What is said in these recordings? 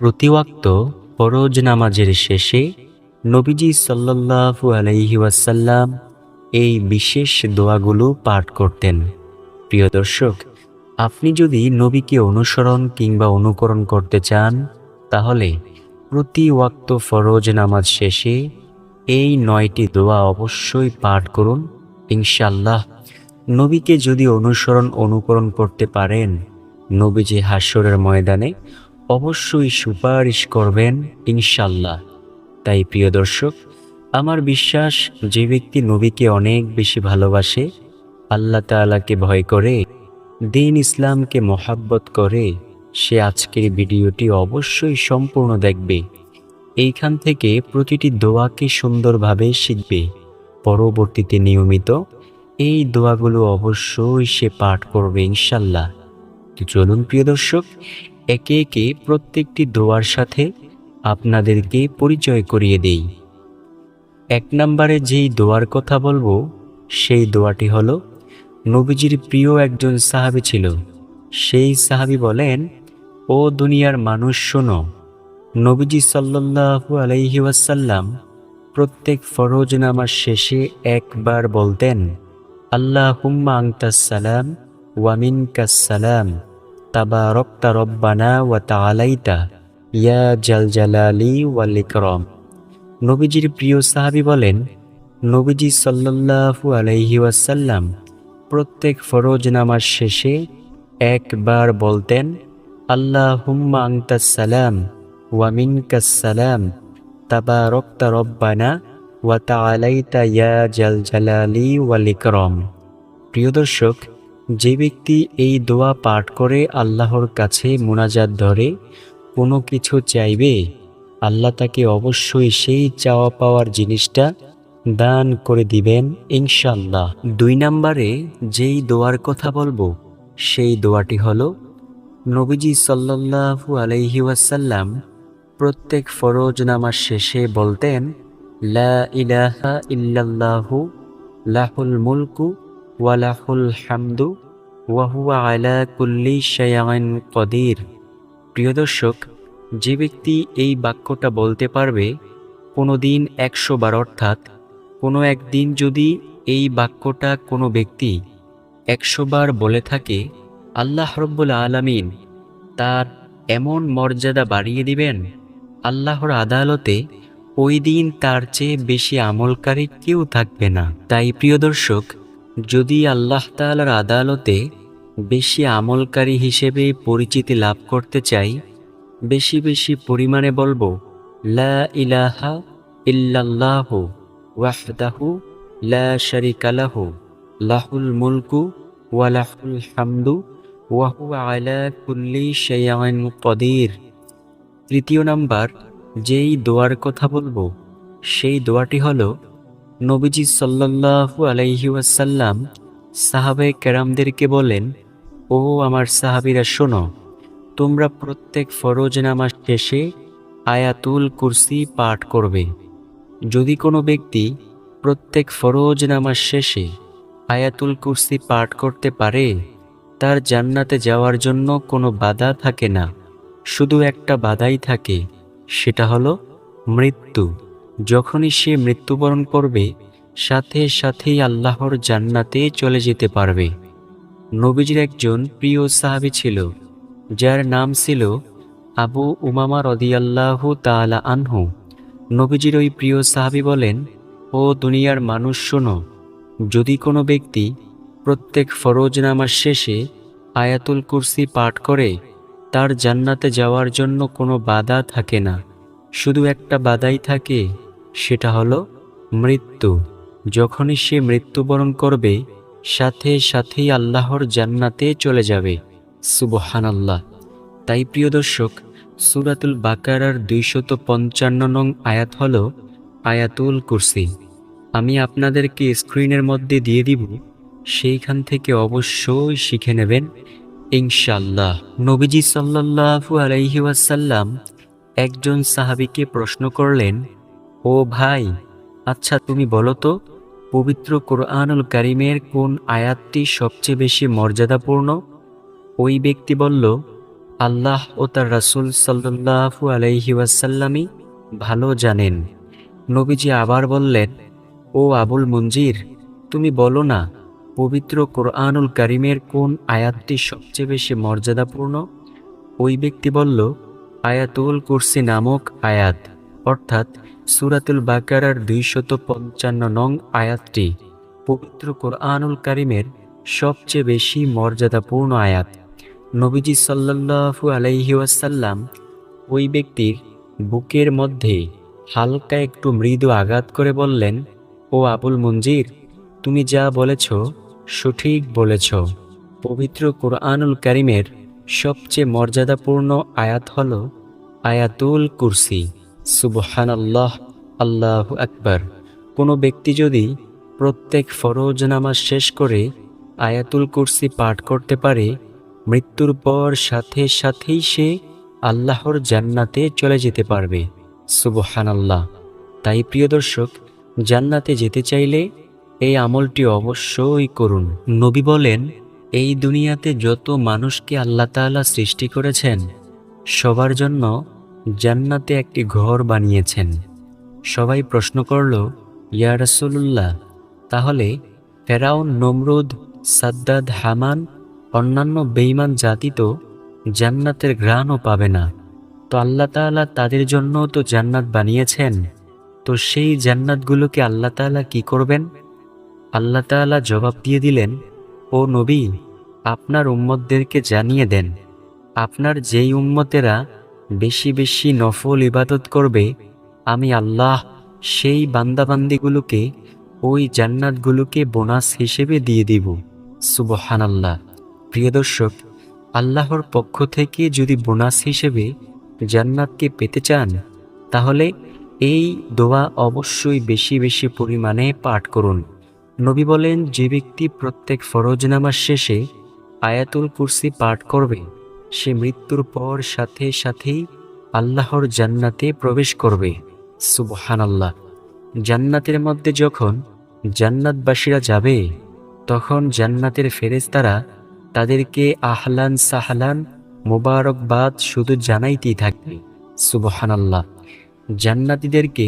প্রতিওয়াক্ত ফরজ নামাজের শেষে নবীজি সাল্লাল্লাহু আলাইহি ওয়াসাল্লাম এই বিশেষ দোয়াগুলো পাঠ করতেন। প্রিয় দর্শক, আপনি যদি নবীকে অনুসরণ কিংবা অনুকরণ করতে চান, তাহলে প্রতি ওয়াক্ত ফরজ নামাজ শেষে এই নয়টি দোয়া অবশ্যই পাঠ করুন। ইনশাল্লাহ নবীকে যদি অনুসরণ অনুকরণ করতে পারেন, নবীজি হাস্যরের ময়দানে অবশ্যই সুপারিশ করবেন, ইনশাল্লাহ। তাই প্রিয় দর্শক, আমার বিশ্বাস, যে ব্যক্তি নবীকে অনেক বেশি ভালোবাসে, আল্লাহ তাআলাকে ভয় করে, দিন ইসলামকে মহাব্বত করে, সে আজকের ভিডিওটি অবশ্যই সম্পূর্ণ দেখবে। এইখান থেকে প্রতিটি দোয়াকে সুন্দরভাবে শিখবে। পরবর্তীতে নিয়মিত এই দোয়াগুলো অবশ্যই সে পাঠ করবে, ইনশাল্লাহ। চলুন প্রিয় দর্শক একে একে প্রত্যেকটি দোয়ার সাথে আপনাদেরকে পরিচয় করিয়ে দেই। এক নম্বরে যেই দোয়ার কথা বলব, সেই দোয়াটি হলো, নবীজির প্রিয় একজন সাহাবী ছিল। সেই সাহাবী বলেন, ও দুনিয়ার মানুষ শোনো, নবীজি সাল্লাল্লাহু আলাইহি ওয়াসাল্লাম প্রত্যেক ফরজ নামার শেষে একবার বলতেন আল্লাহ হুম্মা আংতাসালাম ওয়ামিন সালাম। তাবারকতা রব্বানা ওয়া তাআলাইতা, ইয়া জাল জালালি ওয়াল ইকরাম। নবীজির প্রিয় সাহাবী বলেন, নবীজি সাল্লাল্লাহু আলাইহি ওয়াসাল্লাম প্রত্যেক ফরজ নামাজ শেষে একবার বলতেন আল্লাহ হুম্মা আংতাস সালাম ওয়ামিন সালাম, তাবারকতা রব্বানা ওয়া তাআলাইতা ইয়া জাল জালালি ওয়াল ইকরাম। প্রিয় দর্শক যে ব্যক্তি এই দোয়া পাঠ করে আল্লাহর কাছে মোনাজাত ধরে, কোনো কিছু চাইবে, আল্লাহ তাকে অবশ্যই সেই চাওয়া পাওয়ার জিনিসটা দান করে দিবেন ইনশাল্লাহ দুই নম্বরে যেই দোয়ার কথা বলব, সেই দোয়াটি হল, নবীজি সাল্লাল্লাহু আলাইহি ওয়াসাল্লাম প্রত্যেক ফরজ নামাজ শেষে বলতেন, লা ইলাহা ইল্লাল্লাহু লাহুল মুলকু ওয়ালাহুল হামদু ওয়াহুয়া আলা কুল্লি শায়াইন কদির। প্রিয় দর্শক, যে ব্যক্তি এই বাক্যটা বলতে পারবে, কোনো দিন একশো বার অর্থাৎ কোনো একদিন যদি এই বাক্যটা কোনো ব্যক্তি একশো বার বলে থাকে, আল্লাহ রব্বুল আলামিন তার এমন মর্যাদা বাড়িয়ে দিবেন, আল্লাহর আদালতে ওই দিন তার চেয়ে বেশি আমলকারী কেউ থাকবে না। তাই প্রিয় দর্শক যদি আল্লাহ তাআলার আদালতে বেশি আমলকারী হিসেবে পরিচিতি লাভ করতে চাই, বেশি বেশি পরিমাণে বলব, লা ইলাহা ইল্লাল্লাহু ওয়াহদাহু লা শারিকা লাহু, লাহুল মুলকু ওয়া লাহুল হামদু ওয়া হুয়া আলা কুল্লি শাইইন কদির। তৃতীয় নাম্বার, যেই দোয়ার কথা বলব, সেই দোয়াটি হলো নবীজি সাল্লাল্লাহু আলাইহি ওয়াসাল্লাম সাহাবে কেরামদেরকে বলেন, ও আমার সাহাবিরা, শোনো, তোমরা প্রত্যেক ফরজ নামাজ শেষে আয়াতুল কুরসি পাঠ করবে। যদি কোনো ব্যক্তি প্রত্যেক ফরজ নামাজ শেষে আয়াতুল কুরসি পাঠ করতে পারে, তার জান্নাতে যাওয়ার জন্য কোনো বাধা থাকে না। শুধু একটা বাধাই থাকে, সেটা হলো মৃত্যু। যখনই সে মৃত্যুবরণ করবে, সাথে সাথেই আল্লাহর জান্নাতে চলে যেতে পারবে। নবীজির একজন প্রিয় সাহাবী ছিল, যার নাম ছিল আবু উমামা রদিয়াল্লাহু তাআলা আনহু। নবীজির ওই প্রিয় সাহাবী বলেন, ও দুনিয়ার মানুষ, শোনো, যদি কোনো ব্যক্তি প্রত্যেক ফরজ নামার শেষে আয়াতুল কুরসি পাঠ করে, তার জান্নাতে যাওয়ার জন্য কোনো বাধা থাকে না। শুধু একটা বাধাই থাকে সেটা হলো মৃত্যু। যখনই সে মৃত্যুবরণ করবে, সাথে সাথেই আল্লাহর জান্নাতে চলে যাবে। সুবহানাল্লাহ। তাই প্রিয় দর্শক, সুরাতুল বাকারার দুইশত পঞ্চান্ন নং আয়াত হল আয়াতুল কুরসি। আমি আপনাদেরকে স্ক্রিনের মধ্যে দিয়ে দিব, সেইখান থেকে অবশ্যই শিখে নেবেন। ইনশাল্লাহ নবীজি সাল্লাল্লাহু আলাইহি ওয়াসাল্লাম একজন সাহাবীকে প্রশ্ন করলেন ও ভাই আচ্ছা তুমি বলো তো, পবিত্র কোরআনুল কারিমের কোন আয়াতটি সবচেয়ে বেশি মর্যাদাপূর্ণ? ওই ব্যক্তি বলল, আল্লাহ ও তার রাসূল সাল্লাল্লাহু আলাইহি ওয়াসাল্লামই ভালো জানেন। নবীজি আবার বললেন, ও আবুল মঞ্জির তুমি বলো না, পবিত্র কোরআনুল কারিমের কোন আয়াতটি সবচেয়ে বেশি মর্যাদাপূর্ণ? ওই ব্যক্তি বলল, আয়াতুল কুরসি নামক আয়াত, অর্থাৎ সুরাতুল বাকারার দুইশত পঞ্চান্ন নং আয়াতটি পবিত্র কোরআনুল কারিমের সবচেয়ে বেশি মর্যাদাপূর্ণ আয়াত। নবীজি সাল্লাল্লাহু আলাইহি ওয়াসাল্লাম ওই ব্যক্তির বুকের মধ্যে হালকা একটু মৃদু আঘাত করে বললেন, ও আবুল মঞ্জির, তুমি যা বলেছ, সঠিক বলেছ। পবিত্র কোরআনুল কারিমের সবচেয়ে মর্যাদাপূর্ণ আয়াত হল আয়াতুল কুরসি। সুবহান আল্লাহ আল্লাহ আকবার। কোনো ব্যক্তি যদি প্রত্যেক ফরজ নামাজ শেষ করে আয়াতুল কুরসি পাঠ করতে পারে, মৃত্যুর পর সাথে সাথেই সে আল্লাহর জান্নাতে চলে যেতে পারবে। সুবহান আল্লাহ তাই প্রিয় দর্শক, জান্নাতে যেতে চাইলে এই আমলটি অবশ্যই করুন। নবী বলেন, এই দুনিয়াতে যত মানুষকে আল্লাহ তাআলা সৃষ্টি করেছেন, সবার জন্য জান্নাতে একটি ঘর বানিয়েছেন। সবাই প্রশ্ন করল, ইয়া রাসূলুল্লাহ, তাহলে ফেরাউন, নমরুদ, সাদ্দাদ, হামান, অন্যান্য বেঈমান জাতি তো জান্নাতের ঘ্রাণও পাবে না। তো আল্লাহ তাআলা তাদের জন্য তো জান্নাত বানিয়েছেন। তো সেই জান্নাতগুলোকে আল্লাহ তাআলা কি করবেন? আল্লাহ তাআলা জবাব দিয়ে দিলেন, ও নবী, আপনার উম্মতদেরকে জানিয়ে দেন। আপনার যেই উম্মতেরা বেশি বেশি নফল ইবাদত করবে, আমি আল্লাহ সেই বান্দাবান্দিগুলোকে ওই জান্নাতগুলোকে বোনাস হিসেবে দিয়ে দিব। সুবহান আল্লাহ প্রিয় দর্শক, আল্লাহর পক্ষ থেকে যদি বোনাস হিসেবে জান্নাতকে পেতে চান, তাহলে এই দোয়া অবশ্যই বেশি বেশি পরিমাণে পাঠ করুন। নবী বলেন, যে ব্যক্তি প্রত্যেক ফরজ নামাজ শেষে আয়াতুল কুরসি পাঠ করবে সে মৃত্যুর পর সাথে সাথেই আল্লাহর জান্নাতে প্রবেশ করবে। সুবহান আল্লাহ জান্নাতের মধ্যে যখন জান্নাতবাসীরা যাবে, তখন জান্নাতের ফেরেশতারা তাদেরকে আহলান সাহলান মোবারকবাদ শুধু জানাইতেই থাকবে। সুবহান আল্লাহ জান্নাতীদেরকে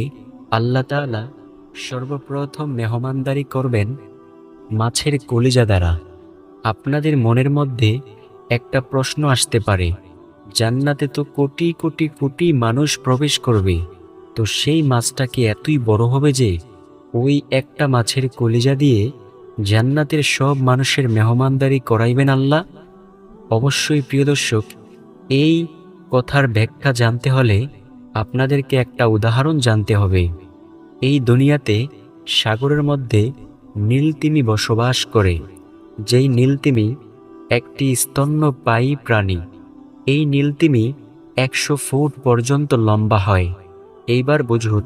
আল্লাহ তাআলা সর্বপ্রথম মেহমানদারি করবেন মাছের কলিজা দ্বারা। আপনাদের মনের মধ্যে একটা প্রশ্ন আসতে পারে। জান্নাতে তো কোটি কোটি কোটি মানুষ প্রবেশ করবে। তো সেই মাছটা কি এতই বড় হবে যে, ওই একটা মাছের কলিজা দিয়ে জান্নাতের সব মানুষের মেহমানদারি করাইবেন আল্লাহ? অবশ্যই প্রিয় দর্শক, এই কথার ব্যাখ্যা জানতে হলে আপনাদেরকে একটা উদাহরণ জানতে হবে। এই দুনিয়াতে সাগরের মধ্যে নীলতিমি বসবাস করে। যেই নীলতিমি একটি স্তন্যপায়ী প্রাণী। এই নীলতিমি একশো ফুট পর্যন্ত লম্বা হয়। এইবার বুঝুন,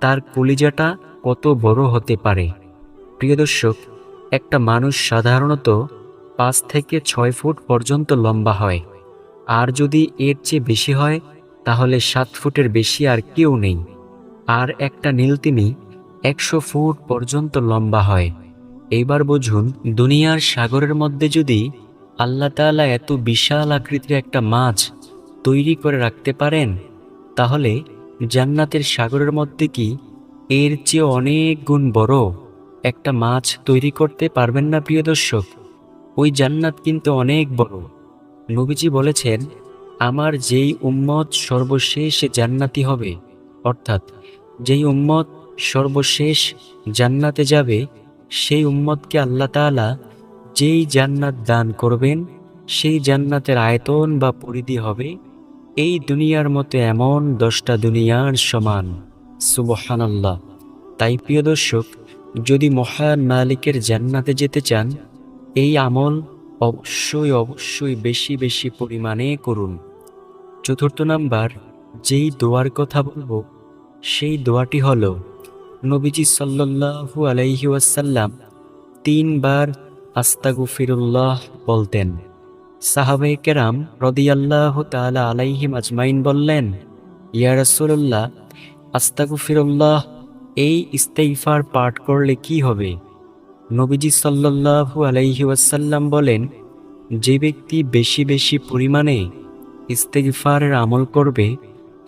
তার কলিজাটা কত বড় হতে পারে। প্রিয় দর্শক, একটা মানুষ সাধারণত পাঁচ থেকে ছয় ফুট পর্যন্ত লম্বা হয়। আর যদি এর চেয়ে বেশি হয়, তাহলে সাত ফুটের বেশি আর কেউ নেই। আর একটা নীলতিমি একশো ফুট পর্যন্ত লম্বা হয়। এইবার বুঝুন, দুনিয়ার সাগরের মধ্যে যদি আল্লাহ তাআলা এত বিশাল আকৃতির একটা মাছ তৈরি করে রাখতে পারেন? তাহলে জান্নাতের সাগরের মধ্যে কি এর চেয়ে অনেক গুণ বড় একটা মাছ তৈরি করতে পারবেন না প্রিয় দর্শক? ওই জান্নাত কিন্তু অনেক বড়। নবীজি বলেছেন, আমার যেই উম্মত সর্বশেষ জান্নাতি হবে। অর্থাৎ যেই উম্মত সর্বশেষ জান্নাতে যাবে, সেই উম্মতকে আল্লাহ তাআলা যেই জান্নাত দান করবেন, সেই জান্নাতের আয়তন বা পরিধি হবে এই দুনিয়ার মতো এমন দশটা দুনিয়ার সমান। সুবহানাল্লাহ। তাই প্রিয় দর্শক, যদি মহান মালিকের জান্নাতে যেতে চান, এই আমল অবশ্যই অবশ্যই বেশি বেশি পরিমাণে করুন। চতুর্থ নাম্বার, যেই দোয়ার কথা বলব, সেই দোয়াটি হল, নবীজি সাল্লাল্লাহু আলাইহি ওয়াসাল্লাম তিনবার আস্তাগুফিরুল্লাহ বলতেন। সাহাবাই কেরাম রদিয়াল্লাহ তাআলা আলাইহিম আজমাইন বললেন, ইয়া রাসূলুল্লাহ, আস্তাগুফিরুল্লাহ, এই ইস্তেইফার পাঠ করলে কি হবে? নবীজি সাল্লাল্লাহু আলাইহি ওয়াসাল্লাম বলেন, যে ব্যক্তি বেশি বেশি পরিমাণে ইস্তেগফারের আমল করবে,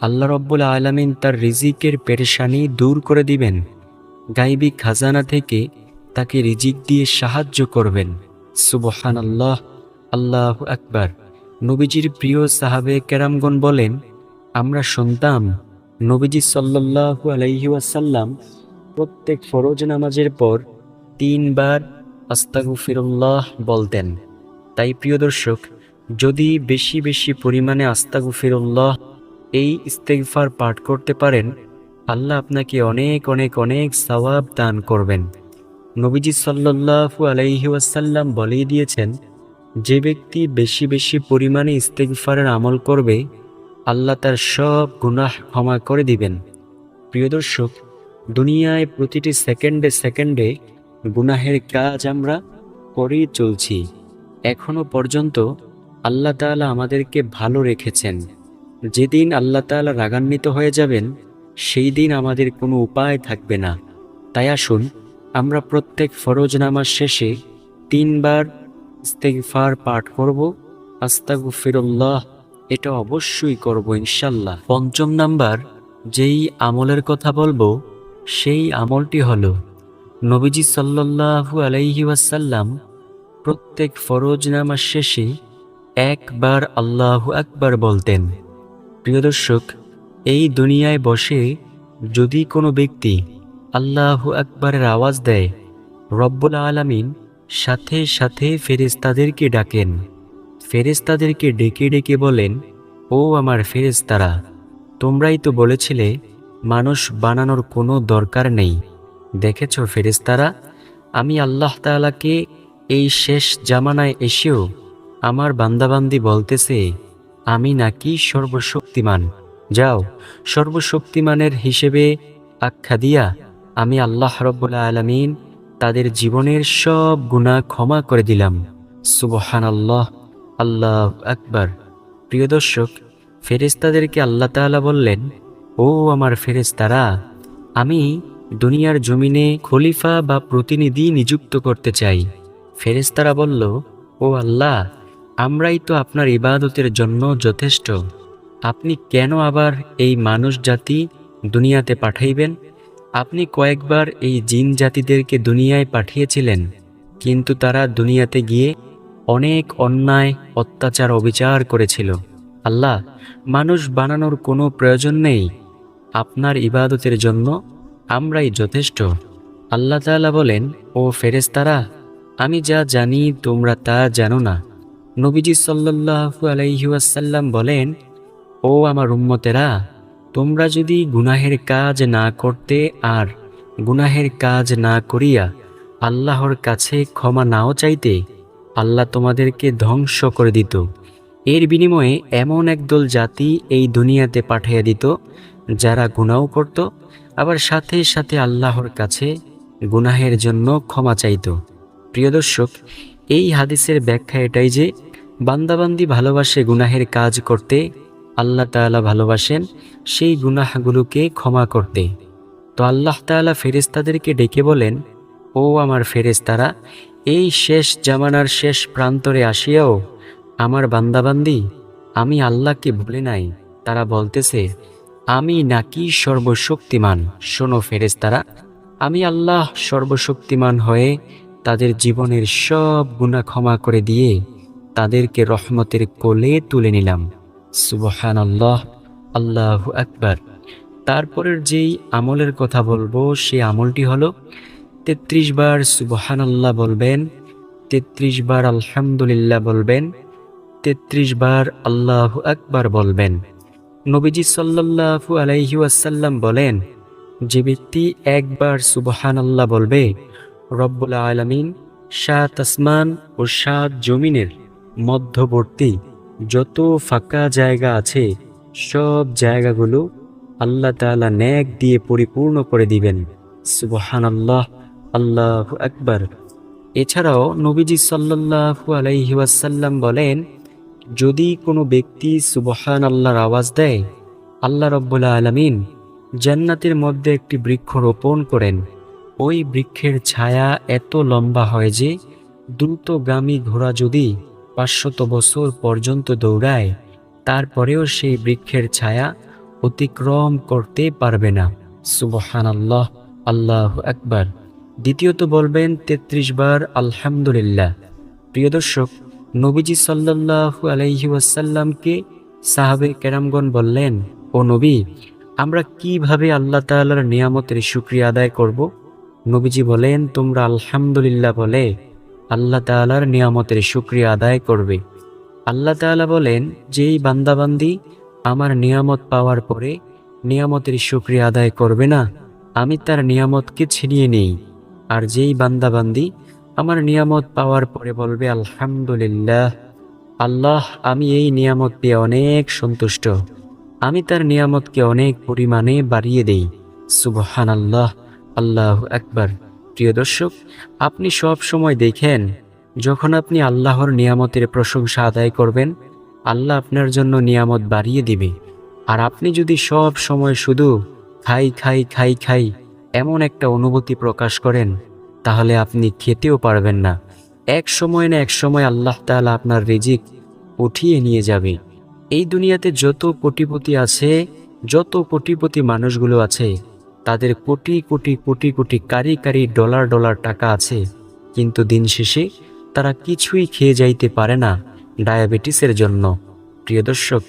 আল্লাহ রব্বুল আলমিন তার রিজিকের পেরেশানি দূর করে দিবেন। গাইবি খাজানা থেকে তাকে রিজিক দিয়ে সাহায্য করবেন। সুবহান আল্লাহ আল্লাহ আকবার। নবীজির প্রিয় সাহাবে কেরামগণ বলেন, আমরা শুনতাম নবীজি সাল্লাল্লাহু আলাইহি ওয়াসাল্লাম প্রত্যেক ফরজ নামাজের পর তিনবার আস্তাগফিরুল্লাহ বলতেন। তাই প্রিয় দর্শক, যদি বেশি বেশি পরিমাণে আস্তাগফিরুল্লাহ এই ইস্তেগফার পাঠ করতে পারেন, আল্লাহ আপনাকে অনেক অনেক অনেক সওয়াব দান করবেন। নবীজি সাল্লাল্লাহু আলাইহি ওয়াসাল্লাম বলেই দিয়েছেন, যে ব্যক্তি বেশি বেশি পরিমাণে ইস্তেগফারের আমল করবে, আল্লাহ তার সব গুনাহ ক্ষমা করে দিবেন। প্রিয় দর্শক, দুনিয়ায় প্রতিটি সেকেন্ডে সেকেন্ডে গুনাহের কাজ আমরা করেই চলছি। এখনও পর্যন্ত আল্লাহ তাআলা আমাদেরকে ভালো রেখেছেন। যেদিন আল্লাহ তাআলা রাগান্বিত হয়ে যাবেন, সেই দিন আমাদের কোনো উপায় থাকবে না। তাই আসুন আমরা প্রত্যেক ফরজ নামাজ শেষে তিনবার ইস্তেগফার পাঠ করব। আস্তাগফিরুল্লাহ, এটা অবশ্যই করব ইনশাল্লাহ পঞ্চম নাম্বার, যেই আমলের কথা বলব, সেই আমলটি হলো নবীজি সাল্লাল্লাহু আলাইহি ওয়াসাল্লাম প্রত্যেক ফরজ নামাজ শেষে একবার আল্লাহ আকবার বলতেন। প্রিয় দর্শক, এই দুনিয়ায় বসে যদি কোনো ব্যক্তি আল্লাহু আকবারের আওয়াজ দেয়। রব্বুল আলামিন সাথে সাথে ফেরেস্তাদেরকে ডাকেন। ফেরেস্তাদেরকে ডেকে ডেকে বলেন, ও আমার ফেরেস্তারা তোমরাই তো বলেছিলে, মানুষ বানানোর কোনো দরকার নেই। দেখেছ ফেরেস্তারা আমি আল্লাহ তাআলাকে এই শেষ জামানায় এসেও আমার বান্দাবান্দি বলতেছে, আমি নাকি সর্বশক্তিমান। যাও, সর্বশক্তিমানের হিসেবে আখ্যা দিয়া আমি আল্লাহ রব্বুল আলমিন তাদের জীবনের সব গুণা ক্ষমা করে দিলাম। সুবহান আল্লাহ আল্লাহ আকবার। প্রিয় দর্শক ফেরেস্তাদেরকে আল্লাহ তাআলা বললেন, ও আমার ফেরেস্তারা আমি দুনিয়ার জমিনে খলিফা বা প্রতিনিধি নিযুক্ত করতে চাই। ফেরেস্তারা বলল, ও আল্লাহ, আমরাই তো আপনার ইবাদতের জন্য যথেষ্ট। আপনি কেন আবার এই মানুষ জাতি দুনিয়াতে পাঠাইবেন? আপনি কয়েকবার এই জিন জাতিদেরকে দুনিয়ায় পাঠিয়েছিলেন, কিন্তু তারা দুনিয়াতে গিয়ে অনেক অন্যায়, অত্যাচার, অবিচার করেছিল। আল্লাহ, মানুষ বানানোর কোনো প্রয়োজন নেই। আপনার ইবাদতের জন্য আমরাই যথেষ্ট। আল্লাহ তাআলা বলেন, ও ফেরেস্তারা আমি যা জানি তোমরা তা জানো না। নবীজি সাল্লাল্লাহু আলাইহি ওয়াসাল্লাম বলেন, ও আমার উম্মতেরা তোমরা যদি গুনাহের কাজ না করতে আর গুনাহের কাজ না করিয়া আল্লাহর কাছে ক্ষমা নাও চাইতে, আল্লাহ তোমাদেরকে ধ্বংস করে দিত। এর বিনিময়ে এমন একদল জাতি এই দুনিয়াতে পাঠিয়ে দিত, যারা গুনাও করত, আবার সাথে সাথে আল্লাহর কাছে গুনাহের জন্য ক্ষমা চাইত। প্রিয় দর্শক, এই হাদিসের ব্যাখ্যা এটাই যে, বান্দাবান্দি ভালোবাসে গুনাহের কাজ করতে আল্লাহ তাআলা ভালোবাসেন, সেই গুনাহগুলোকে ক্ষমা করতে। তো আল্লাহ তাআলা ফেরেস্তাদেরকে ডেকে বলেন, ও আমার ফেরেস্তারা এই শেষ জামানার শেষ প্রান্তরে আসিয়াও, আমার বান্দাবান্দি, আমি আল্লাহকে ভুলে নাই। তারা বলতেছে, আমি নাকি সর্বশক্তিমান। শোনো ফেরেস্তারা আমি আল্লাহ সর্বশক্তিমান হয়ে তাদের জীবনের সব গুণা ক্ষমা করে দিয়ে তাদেরকে রহমতের কোলে তুলে নিলাম। সুবহান আল্লাহ আল্লাহ আকবার। তারপরের যেই আমলের কথা বলব, সেই আমলটি হলো তেত্রিশ বার সুবহান আল্লাহ বলবেন, তেত্রিশ বার আলহামদুলিল্লাহ বলবেন, তেত্রিশ বার আল্লাহ আকবার বলবেন। নবীজি সাল্লাল্লাহু আলাইহি ওয়াসাল্লাম বলেন, যে ব্যক্তি একবার সুবহান আল্লাহ বলবে, রব্বুল আলামিন সাত আসমান ও সাত জমিনের মধ্যবর্তী যত ফাঁকা জায়গা আছে, সব জায়গাগুলো আল্লাহ তাআলা ন্যাক দিয়ে পরিপূর্ণ করে দিবেন। সুবহান আল্লাহ আল্লাহ আকবার। এছাড়াও নবীজি সাল্লাল্লাহু আলাইহি ওয়াসাল্লাম বলেন, যদি কোনো ব্যক্তি সুবহান আল্লাহর আওয়াজ দেয়, আল্লাহ রব্বুল আলামিন জান্নাতের মধ্যে একটি বৃক্ষ রোপণ করেন। ওই বৃক্ষের ছায়া এত লম্বা হয় যে, দ্রুতগামী ঘোড়া যদি পাঁচশত বছর পর্যন্ত দৌড়ায়, তারপরেও সেই বৃক্ষের ছায়া অতিক্রম করতে পারবে না। সুবহান আল্লাহ আল্লাহ একবার দ্বিতীয়ত বলবেন ৩৩ বার আলহামদুলিল্লাহ। প্রিয় দর্শক, নবীজি সাল্লাল্লাহু আলাইহি ওয়াসাল্লামকে সাহাবে কেরামগণ বললেন, ও নবী, আমরা কীভাবে আল্লাহ তাআলার নিয়ামতের শুকরিয়া আদায় করব? নবীজি বলেন, তোমরা আলহামদুলিল্লাহ বলে আল্লাহ তাআলার নিয়ামতের শুকরিয়া আদায় করবে। আল্লাহ তাআলা বলেন, যেই বান্দাবান্দি আমার নিয়ামত পাওয়ার পরে নিয়ামতের শুকরিয়া আদায় করবে না, আমি তার নিয়ামতকে ছিনিয়ে নেই। আর যেই বান্দাবান্দি আমার নিয়ামত পাওয়ার পরে বলবে, আলহামদুলিল্লাহ, আল্লাহ, আমি এই নিয়ামত পেয়ে অনেক সন্তুষ্ট। আমি তার নিয়ামতকে অনেক পরিমাণে বাড়িয়ে দেই। সুবহান আল্লাহ আল্লাহ একবার প্রিয় দর্শক, আপনি সব সময় দেখেন, যখন আপনি আল্লাহর নিয়ামতের প্রশংসা আদায় করবেন, আল্লাহ আপনার জন্য নিয়ামত বাড়িয়ে দিবে। আর আপনি যদি সব সময় শুধু খাই খাই খাই খাই এমন একটা অনুভূতি প্রকাশ করেন, তাহলে আপনি খেতেও পারবেন না। এক সময় না এক সময় আল্লাহ তাআলা আপনার রিজিক উঠিয়ে নিয়ে যাবে। এই দুনিয়াতে যত কোটিপতি আছে, যত কোটিপতি মানুষগুলো আছে তাদের কোটি কোটি কোটি কোটি কারি কারি ডলার ডলার টাকা আছে। কিন্তু দিন শেষে তারা কিছুই খেয়ে যাইতে পারে না ডায়াবেটিসের জন্য। প্রিয় দর্শক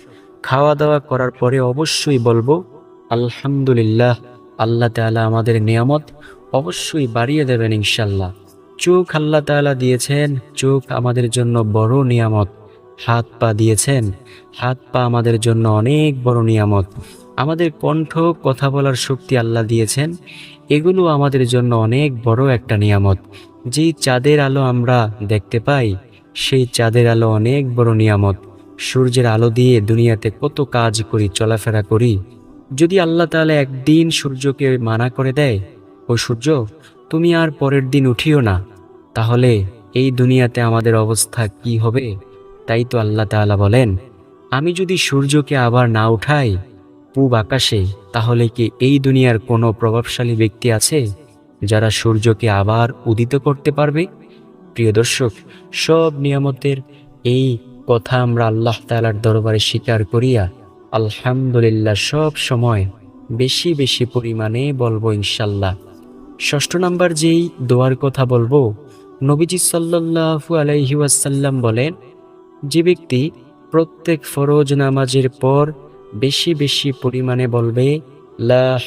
খাওয়া দাওয়া করার পরে অবশ্যই বলব, আলহামদুলিল্লাহ, আল্লাহ তাআলা আমাদের নিয়ামত অবশ্যই বাড়িয়ে দেবেন ইনশাল্লাহ চোখ আল্লাহ তাআলা দিয়েছেন, চোখ আমাদের জন্য বড় নিয়ামত। হাত পা দিয়েছেন, হাত পা আমাদের জন্য অনেক বড় নিয়ামত। আমাদের কণ্ঠ, কথা বলার শক্তি আল্লাহ দিয়েছেন। এগুলো আমাদের জন্য অনেক বড় একটা নিয়ামত। যেই চাঁদের আলো আমরা দেখতে পাই, সেই চাঁদের আলো অনেক বড় নিয়ামত। সূর্যের আলো দিয়ে দুনিয়াতে কত কাজ করি, চলাফেরা করি। যদি আল্লাহ তাআলা একদিন সূর্যকে মানা করে দেয়, ও সূর্য, তুমি আর পরের দিন উঠিও না, তাহলে এই দুনিয়াতে আমাদের অবস্থা কি হবে? তাই তো আল্লাহ তাআলা বলেন, আমি যদি সূর্যকে আবার না উঠাই পূব আকাশে, তাহলে কি এই দুনিয়ার কোনো প্রভাবশালী ব্যক্তি আছে, যারা সূর্যকে আবার উদিত করতে পারবে? প্রিয় দর্শক, সব নিয়ামতের এই কথা আমরা আল্লাহ তাআলার দরবারে স্বীকার করিয়া, আলহামদুলিল্লাহ সব সময় বেশি বেশি পরিমাণে বলব ইনশাল্লাহ। ষষ্ঠ নাম্বার যেই দোয়ার কথা বলব, নবীজি সাল্লাল্লাহু আলাইহি ওয়াসাল্লাম বলেন, যে ব্যক্তি প্রত্যেক ফরজ নামাজের পর বেশি বেশি পরিমাণে বলবে, লা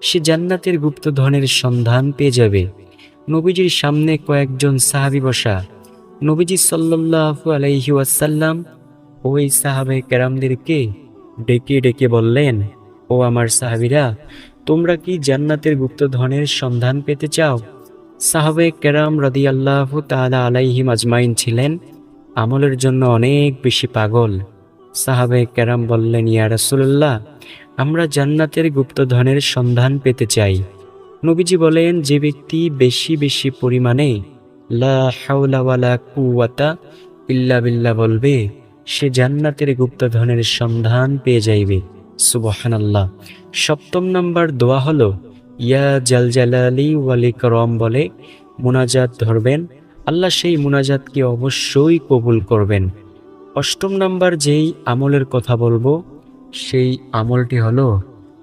সে জান্নাতের গুপ্ত ধনের সন্ধান পেয়ে যাবে। নবীজির সামনে কয়েকজন সাহাবী বসা। নবীজি সাল্লাল্লাহু আলাইহি ওয়াসাল্লাম ওই সাহাবে কেরামদেরকে ডেকে ডেকে বললেন, ও আমার সাহাবিরা, তোমরা কি জান্নাতের গুপ্ত ধনের সন্ধান পেতে চাও? সাহাবে কেরাম রদি আল্লাহ তাআলা আলাইহিম আজমাইন ছিলেন। আমলের জন্য অনেক বেশি পাগল। সাহাবে ক্যারাম বললেন, ইয়া রাসূলুল্লাহ, আমরা জান্নাতের গুপ্তধনের সন্ধান পেতে চাই। নবীজি বলেন, যে ব্যক্তি বেশি বেশি পরিমাণে লা হাওলা ওয়ালা কুওয়াতা ইল্লা বিল্লাহ বলবে, সে জান্নাতের গুপ্তধনের সন্ধান পেয়ে যাইবে। সুবহানাল্লাহ। সপ্তম নম্বর দোয়া হলো, ইয়া জালজালালি ওয়ালি করম বলে মোনাজাত ধরবেন। আল্লাহ সেই মুনাজাতকে অবশ্যই কবুল করবেন। অষ্টম নাম্বার যেই আমলের কথা বলব, সেই আমলটি হলো,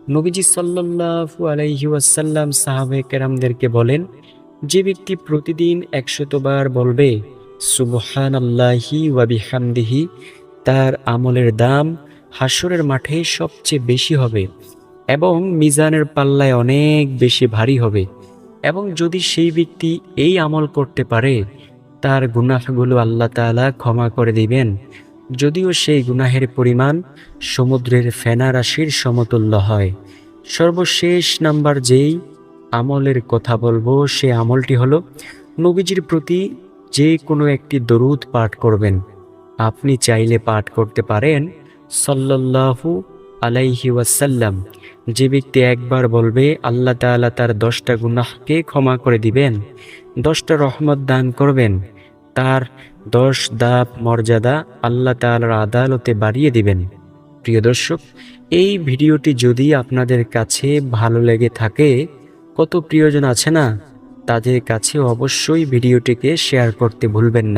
নবীজি সাল্লাল্লাহু আলাইহি ওয়াসাল্লাম সাহাবে কেরামদেরকে বলেন, যে ব্যক্তি প্রতিদিন একশতবার বলবে সুবহান আল্লাহি ওয়াবিহামদিহি তার আমলের দাম হাসরের মাঠে সবচেয়ে বেশি হবে এবং মিজানের পাল্লায় অনেক বেশি ভারী হবে। এবং যদি সেই ব্যক্তি এই আমল করতে পারে তার গুনাহগুলো আল্লাহ তাআলা ক্ষমা করে দিবেন। যদিও সেই গুনাহের পরিমাণ সমুদ্রের ফেনা রাশির সমতুল্য হয়। সর্বশেষ নাম্বার যেই আমলের কথা বলব সে আমলটি হলো, নবীজির প্রতি যে কোনো একটি দরুদ পাঠ করবেন। আপনি চাইলে পাঠ করতে পারেন। সাল্লাল্লাহু আলাইহি ওয়াসাল্লাম, যে ব্যক্তি একবার বলবে, আল্লাহ তাআলা তার দশটা গুনাহকে ক্ষমা করে দিবেন, দশটা রহমত দান করবেন, তার দশ দাপ মর্যাদা আল্লাহ তাআলার আদালতে বাড়িয়ে দিবেন। প্রিয় দর্শক, এই ভিডিওটি যদি আপনাদের কাছে ভালো লেগে থাকে, কত প্রিয়জন আছে না, তাদের কাছে অবশ্যই ভিডিওটিকে শেয়ার করতে ভুলবেন না।